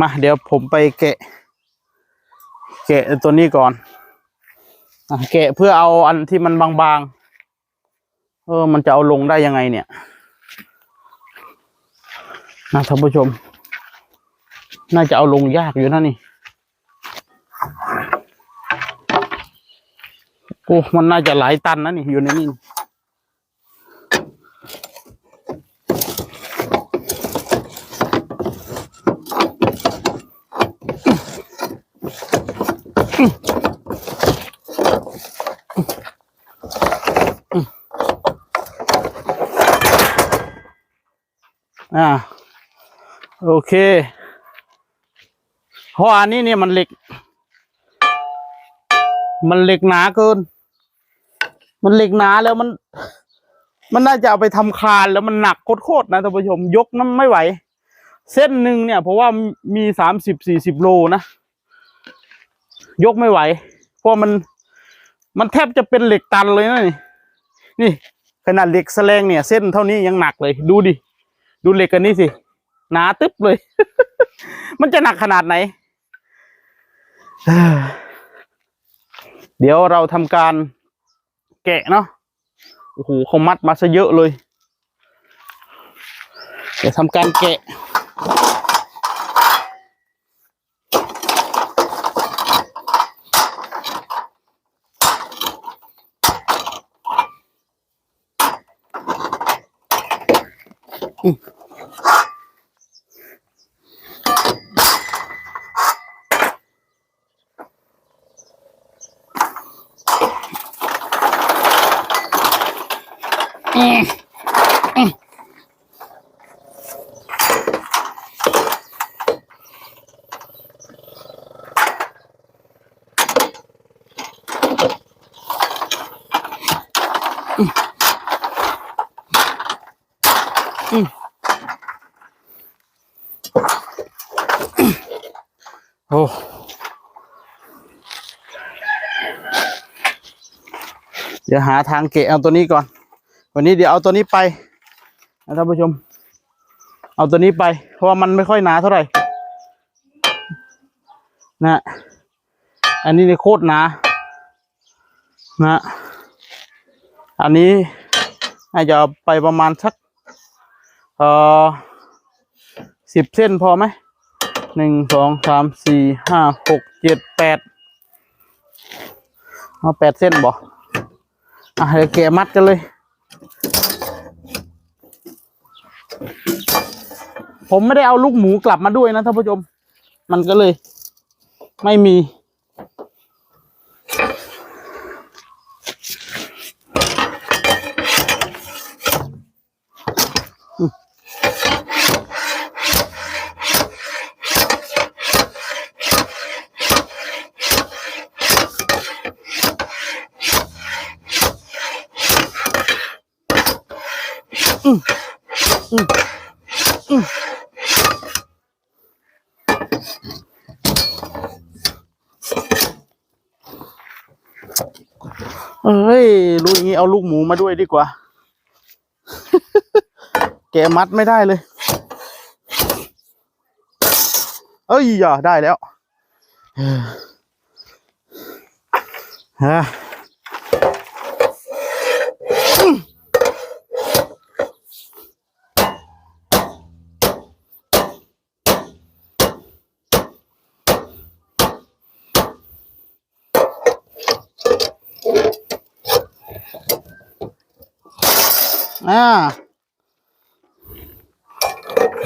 มาเดี๋ยวผมไปแกะ แกะตัวนี้ก่อนอะแกะเพื่อเอาอันที่มันบางๆ เออ มันจะเอาลงได้ยังไงเนี่ย นะท่านผู้ชม น่าจะเอาลงยากอยู่นะนี่ โอ้ มันน่าจะหลายตันนะนี่อยู่ในนี่ อ่าโอเคเพราะอันนี้เนี่ยมันเหล็ก มันเหล็กหนาเกิน มันเหล็กหนาแล้วมัน มันน่าจะเอาไปทำคานแล้วมันหนักโคตรๆนะท่านผู้ชมยกน้ำไม่ไหว เส้นหนึ่งเนี่ยเพราะว่ามีสามสิบสี่สิบโลนะ ยกไม่ไหว เพราะมันมันแทบจะเป็นเหล็กตันเลยนะนี่นี่ ขนาดเหล็กแสลงเนี่ย เส้นเท่านี้ยังหนักเลย ดูดิ ดูเหล็กกันนี่สิหนาตึ๊บเลย มันจะหนักขนาดไหน เดี๋ยวเราทำการแกะเนาะโอ้โหเขามัดมาซะเยอะเลย เดี๋ยวทำการแกะ Yeah. โอ้เดี๋ยวหาทางเกะเอาตัวนี้ก่อน วันนี้เดี๋ยวเอาตัวนี้ไปนะท่านผู้ชม เอาตัวนี้ไป เพราะว่ามันไม่ค่อยหนาเท่าไหร่ นะ อันนี้เนี่ยโคตรหนา นะ อันนี้น่าจะไปประมาณสัก เอ่อสิบเส้นพอไหม หนึ่งสองสามสี่ห้าหกเจ็ดแปดเอาแปดเส้นบ่อะเดี๋ยวแกะมัดกันเลย ผมไม่ได้เอาลูกหมูกลับมาด้วยนะท่านผู้ชม มันก็เลย ไม่มี เอ้ยรู้อย่างนี้เอาลูกหมูมาด้วยดีกว่า แกมัดไม่ได้เลย เอ้ยอย่าได้แล้วฮะ อ่า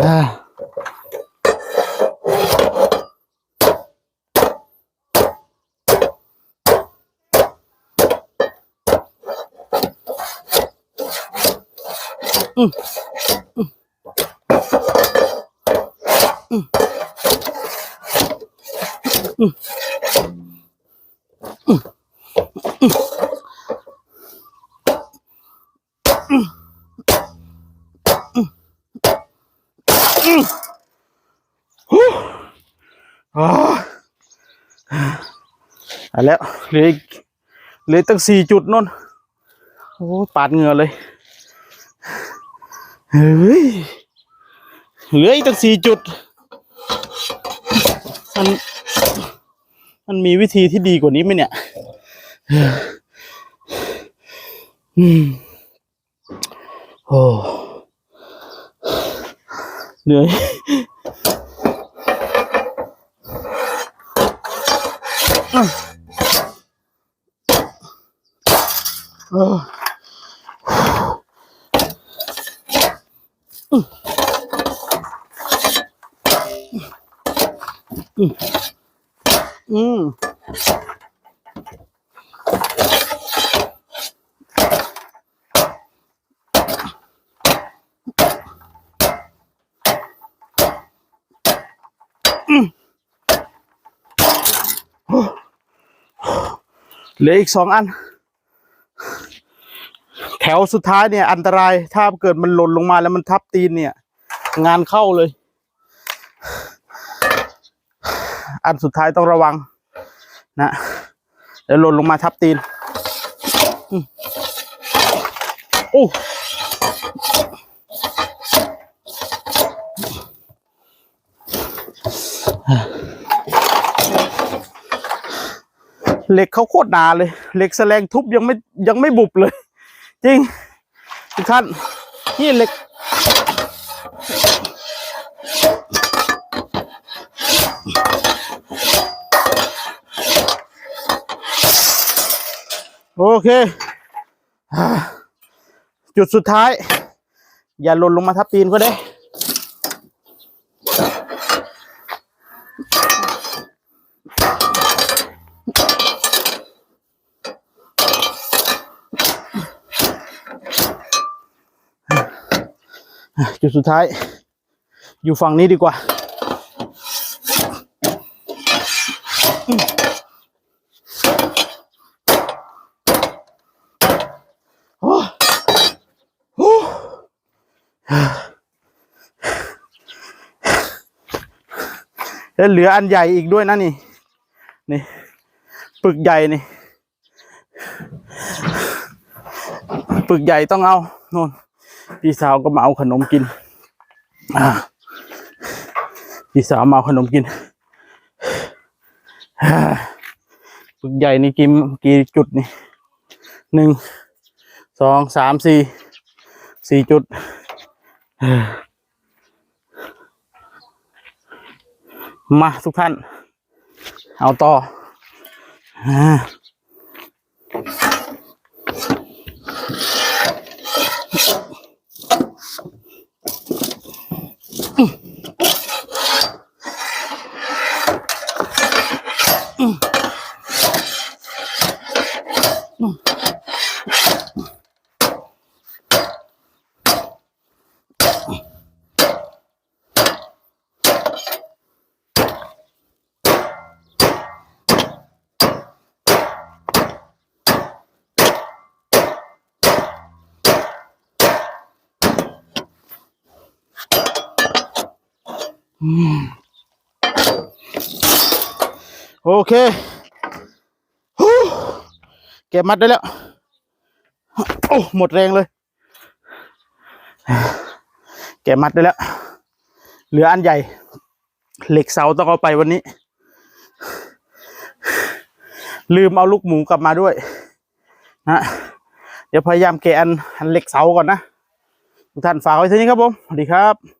อ่าอืมอืมอืมอืมอืม อ๋อเอาแล้วเหลือเหลือตั้งสี่จุดนนโอ้ปาดเหงื่อเลยเฮ้ยเหลืออีกตั้งสี่จุด มัน มันมีวิธีที่ดีกว่านี้ไหมเนี่ยอืมโอ้เหนื่อย เอออืม เหลืออีกสองอัน แถวสุดท้ายเนี่ย อันตรายถ้าเกิดมันหล่นลงมาแล้วมันทับตีนเนี่ย งานเข้าเลย อันสุดท้ายต้องระวัง นะเดี๋ยวหล่นลงมาทับตีนโอ้ เหล็กเขาโคตรหนาเลย เหล็กแสลงทุบยังไม่ยังไม่บุบเลย จริงทุกท่านนี่เหล็ก โอเค จุดสุดท้าย อย่าหล่นลงมาทับตีนก็ได้ จุดสุดท้าย อยู่ฝั่งนี้ดีกว่า โอ้โอ้แล้วเหลืออันใหญ่อีกด้วยนะนี่ นี่ปึกใหญ่นี่ ปึกใหญ่ต้องเอาโน่น พี่สาวก็มาเอาขนมกินพี่สาวมาเอาขนมกินปึกใหญ่นี่กี่กี่จุดนี่หนึ่งสองสามสี่สี่จุดมาทุกท่าน เอาต่อ โอเคเก็บมัดได้แล้ว โอ้ หมดแรงเลย เก็บมัดได้แล้ว เหลืออันใหญ่ เหล็กเสาต้องเอาไปวันนี้ ลืมเอาลูกหมูกลับมาด้วย นะ เดี๋ยวพยายามแกะอันอันเหล็กเสาก่อนนะ ทุกท่านฝากไว้เท่านี้ครับผม สวัสดีครับ